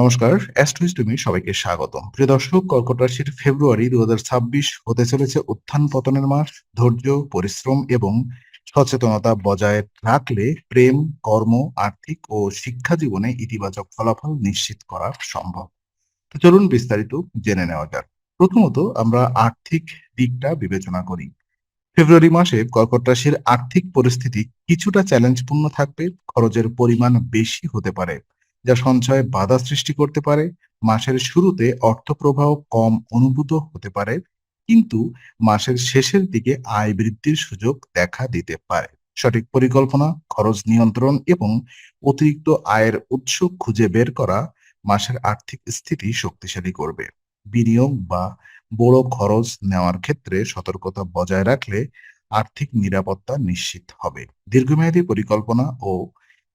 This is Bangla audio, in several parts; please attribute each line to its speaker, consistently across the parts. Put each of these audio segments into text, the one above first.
Speaker 1: নমস্কার অ্যাস্ট্রোইস্টমি সবাইকে স্বাগতম। প্রিয় দর্শক কর্কট রাশির ফেব্রুয়ারি দু হতে চলেছে উত্থান পতনের মাস। ধৈর্য, পরিশ্রম এবং সচেতনতা বজায় রাখলে প্রেম, কর্ম, আর্থিক ও শিক্ষা জীবনে ইতিবাচক ফলাফল নিশ্চিত করা সম্ভব। তো চলুন বিস্তারিত জেনে নেওয়া যাক। প্রথমত আমরা আর্থিক দিকটা বিবেচনা করি। ফেব্রুয়ারি মাসে কর্কট রাশির আর্থিক পরিস্থিতি কিছুটা চ্যালেঞ্জপূর্ণ থাকবে, খরচের পরিমাণ বেশি হতে পারে। যা সঞ্চয়ে বাধা সৃষ্টি করতে পারে। মাসের শুরুতে অর্থ প্রবাহ কম অনুভূত হতে পারে, কিন্তু মাসের শেষের দিকে আয় বৃদ্ধির সুযোগ দেখা দিতে পারে। সঠিক পরিকল্পনা, খরচ নিয়ন্ত্রণ এবং অতিরিক্ত আয়ের উৎস খুঁজে বের করা মাসের আর্থিক স্থিতি শক্তিশালী করবে। বিনিয়োগ বা বড় খরচ নেওয়ার ক্ষেত্রে সতর্কতা বজায় রাখলে আর্থিক নিরাপত্তা নিশ্চিত হবে। দীর্ঘমেয়াদী পরিকল্পনা ও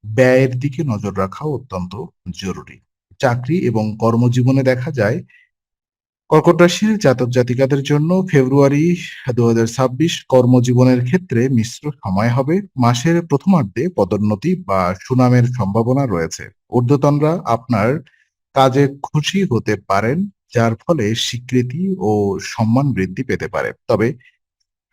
Speaker 1: ব্যয়ের দিকে নজর রাখা অত্যন্ত জরুরি। চাকরি এবং কর্মজীবনে দেখা যায়, কর্কট রাশির জাতক জাতিকাদের জন্য ফেব্রুয়ারি দু কর্মজীবনের ক্ষেত্রে মিশ্র সময় হবে। মাসের প্রথমার্ধে পদোন্নতি বা সুনামের সম্ভাবনা রয়েছে। ঊর্ধ্বতনরা আপনার কাজে খুশি হতে পারেন, যার ফলে স্বীকৃতি ও সম্মান বৃদ্ধি পেতে পারে। তবে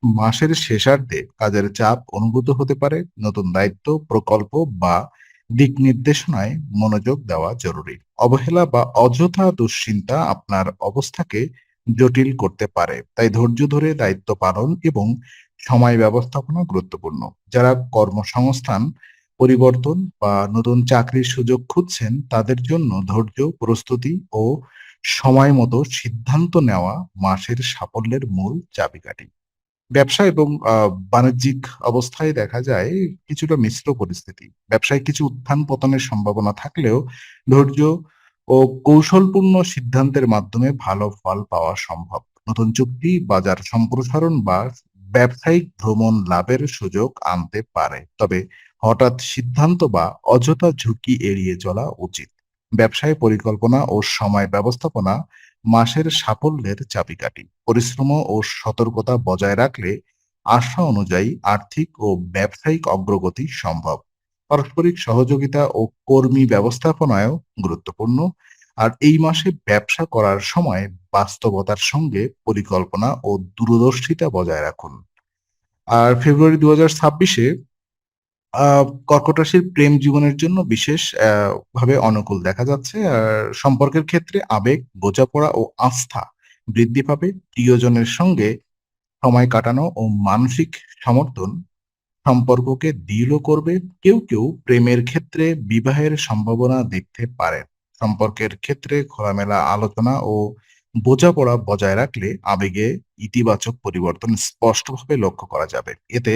Speaker 1: মাসের শেষার্ধে কাজের চাপ অনুভূত হতে পারে, নতুন দায়িত্ব, প্রকল্প বা দিক নির্দেশনায় মনোযোগ দেওয়া জরুরি। অবহেলা বা অযথা দুশ্চিন্তা আপনার অবস্থাকে জটিল করতে পারে, তাই ধৈর্য ধরে দায়িত্ব পালন এবং সময় ব্যবস্থাপনা গুরুত্বপূর্ণ। যারা কর্মসংস্থান, পরিবর্তন বা নতুন চাকরির সুযোগ খুঁজছেন, তাদের জন্য ধৈর্য, প্রস্তুতি ও সময় মতো সিদ্ধান্ত নেওয়া মাসের সাফল্যের মূল চাবিকাঠি। ব্যবসা এবং বাণিজ্যিক অবস্থায় দেখা যায় কিছুটা মিশ্র পরিস্থিতি। ব্যবসায় কিছু উত্থান পতনের সম্ভাবনা থাকলেও ধৈর্য ও কৌশলপূর্ণ সিদ্ধান্তের মাধ্যমে ভালো ফল পাওয়া সম্ভব। নতুন চুক্তি, বাজার সম্প্রসারণ বা ব্যবসায়িক ভ্রমণ লাভের সুযোগ আনতে পারে। তবে হঠাৎ সিদ্ধান্ত বা অযথা ঝুঁকি এড়িয়ে চলা উচিত। ব্যবসায় পরিকল্পনা ও সময় ব্যবস্থাপনা মাসের সাফল্যের চাবিকাঠি। পরিশ্রম ও সতর্কতা বজায় রাখলে আশা অনুযায়ী আর্থিক ও ব্যবসায়িক অগ্রগতি সম্ভব। পারস্পরিক সহযোগিতা ও কর্মী ব্যবস্থাপনায়ও গুরুত্বপূর্ণ। আর এই মাসে ব্যবসা করার সময় বাস্তবতার সঙ্গে পরিকল্পনা ও দূরদর্শিতা বজায় রাখুন। আর ফেব্রুয়ারি দু হাজার ছাব্বিশে কর্কট রাশির প্রেম জীবনের জন্য বিশেষ ভাবে অনুকূল দেখা যাচ্ছে। আর সম্পর্কের ক্ষেত্রে আবেগ, বোঝাপড়া ও আস্থা বৃদ্ধি পাবে। প্রিয়জনের সঙ্গে সময় কাটানো ও মানসিক সমর্থন সম্পর্ককে দৃঢ় করবে। কেউ কেউ প্রেমের ক্ষেত্রে বিবাহের সম্ভাবনা দেখতে পারেন সম্পর্কের ক্ষেত্রে খোলামেলা আলোচনা ও বোঝাপড়া বজায় রাখলে আবেগে ইতিবাচক পরিবর্তন স্পষ্টভাবে লক্ষ্য করা যাবে। এতে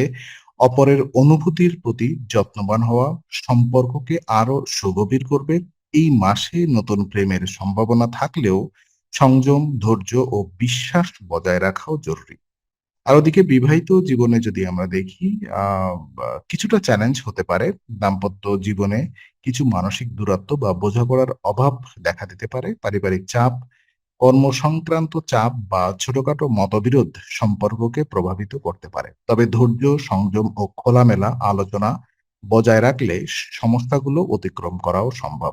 Speaker 1: অপরের অনুভূতির প্রতি যত্নবান হওয়া সম্পর্ককে আরও সুগভীর করবে। এই মাসে নতুন প্রেমের সম্ভাবনা থাকলেও সংযম, ধৈর্য ও বিশ্বাস বজায় রাখাও জরুরি। আর ওদিকে বিবাহিত জীবনে যদি আমরা দেখি কিছুটা চ্যালেঞ্জ হতে পারে। দাম্পত্য জীবনে কিছু মানসিক দূরত্ব বা বোঝাপড়ার অভাব দেখা দিতে পারে। পারিবারিক চাপ কর্মসংক্রান্ত চাপ বা ছোটখাটো মতবিরোধ সম্পর্ককে প্রভাবিত করতে পারে। তবে ধৈর্য, সংযম ও খোলামেলা আলোচনা বজায় রাখলে সমস্যাগুলো অতিক্রম করাও সম্ভব।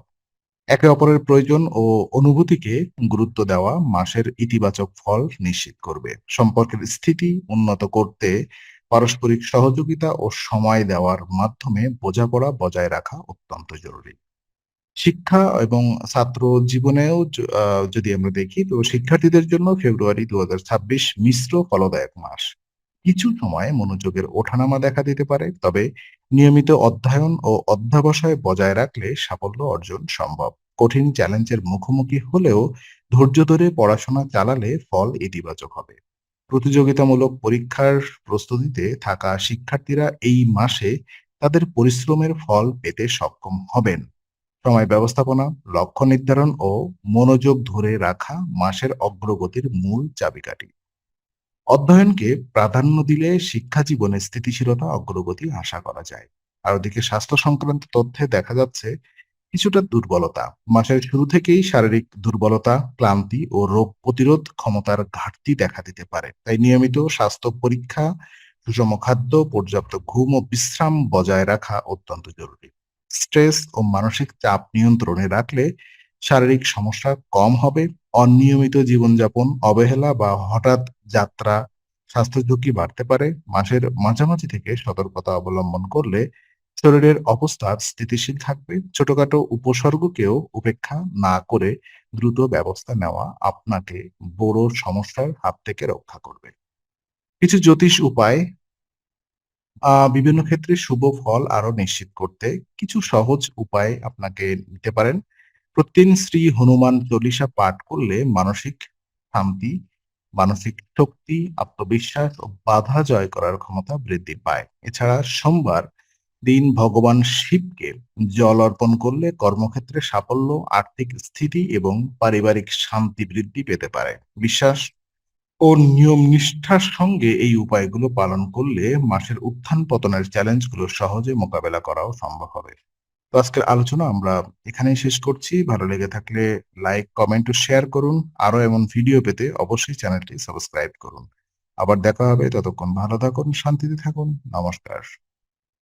Speaker 1: একে অপরের প্রয়োজন ও অনুভূতিকে গুরুত্ব দেওয়া মাসের ইতিবাচক ফল নিশ্চিত করবে। সম্পর্কের স্থিতি উন্নত করতে পারস্পরিক সহযোগিতা ও সময় দেওয়ার মাধ্যমে বোঝাপড়া বজায় রাখা অত্যন্ত জরুরি। শিক্ষা এবং ছাত্র জীবনেও যদি আমরা দেখি, তো শিক্ষার্থীদের জন্য ফেব্রুয়ারি দু হাজার ছাব্বিশ মিশ্র ফলদায়ক মাস। কিছু সময় মনোযোগের ওঠানামা দেখা দিতে পারে, তবে নিয়মিত অধ্যয়ন ও অধ্যাবসায় বজায় রাখলে সাফল্য অর্জন সম্ভব। কঠিন চ্যালেঞ্জের মুখোমুখি হলেও ধৈর্য ধরে পড়াশোনা চালালে ফল ইতিবাচক হবে। প্রতিযোগিতামূলক পরীক্ষার প্রস্তুতিতে থাকা শিক্ষার্থীরা এই মাসে তাদের পরিশ্রমের ফল পেতে সক্ষম হবেন। সময় ব্যবস্থাপনা, লক্ষ্য নির্ধারণ ও মনোযোগ ধরে রাখা মাসের অগ্রগতির মূল চাবিকাঠি। অধ্যয়নকে প্রাধান্য দিলে শিক্ষা জীবনে স্থিতিশীলতা, অগ্রগতি আশা করা যায়। আর ওদিকে স্বাস্থ্য সংক্রান্ত তথ্যে দেখা যাচ্ছে কিছুটা দুর্বলতা। মাসের শুরু থেকেই শারীরিক দুর্বলতা, ক্লান্তি ও রোগ প্রতিরোধ ক্ষমতার ঘাটতি দেখা দিতে পারে। তাই নিয়মিত স্বাস্থ্য পরীক্ষা, সুষম খাদ্য, পর্যাপ্ত ঘুম ও বিশ্রাম বজায় রাখা অত্যন্ত জরুরি। স্ট্রেস ও মানসিক চাপ নিয়ন্ত্রণে রাখলে শারীরিক সমস্যা কম হবে। অনিয়মিত জীবনযাপন, অবহেলা বা হঠাৎ যাত্রা স্বাস্থ্য ঝুঁকি বাড়তে পারে। মাসের মাঝামাঝি থেকে সতর্কতা অবলম্বন করলে শরীরের অবস্থা স্থিতিশীল থাকবে। ছোটখাটো উপসর্গকেও উপেক্ষা না করে দ্রুত ব্যবস্থা নেওয়া আপনাকে বড় সমস্যার হাত থেকে রক্ষা করবে। কিছু জ্যোতিষ উপায় বিভিন্ন ক্ষেত্রে শুভ ফল আরও নিশ্চিত করতে কিছু সহজ উপায় আপনাকে নিতে পারেন। প্রতিদিন শ্রী হনুমান চল্লিশা পাঠ করলে মানসিক শান্তি, মানসিক শক্তি, আত্মবিশ্বাস ও বাধা জয় করার ক্ষমতা বৃদ্ধি পায়। এছাড়া সোমবার দিন ভগবান শিবকে জল অর্পণ করলে কর্মক্ষেত্রে সাফল্য, আর্থিক স্থিতি এবং পারিবারিক শান্তি বৃদ্ধি পেতে পারে। বিশ্বাস ও নিয়ম নিষ্ঠার সঙ্গে এই উপায়গুলো পালন করলে মাসের উত্থান পতনের চ্যালেঞ্জগুলো সহজে মোকাবেলা করাও সম্ভব হবে। তো আজকের আলোচনা আমরা এখানেই শেষ করছি। ভালো লেগে থাকলে লাইক, কমেন্ট ও শেয়ার করুন। আরও এমন ভিডিও পেতে অবশ্যই চ্যানেলটি সাবস্ক্রাইব করুন। আবার দেখা হবে। ততক্ষণ ভালো থাকুন, শান্তিতে থাকুন। নমস্কার।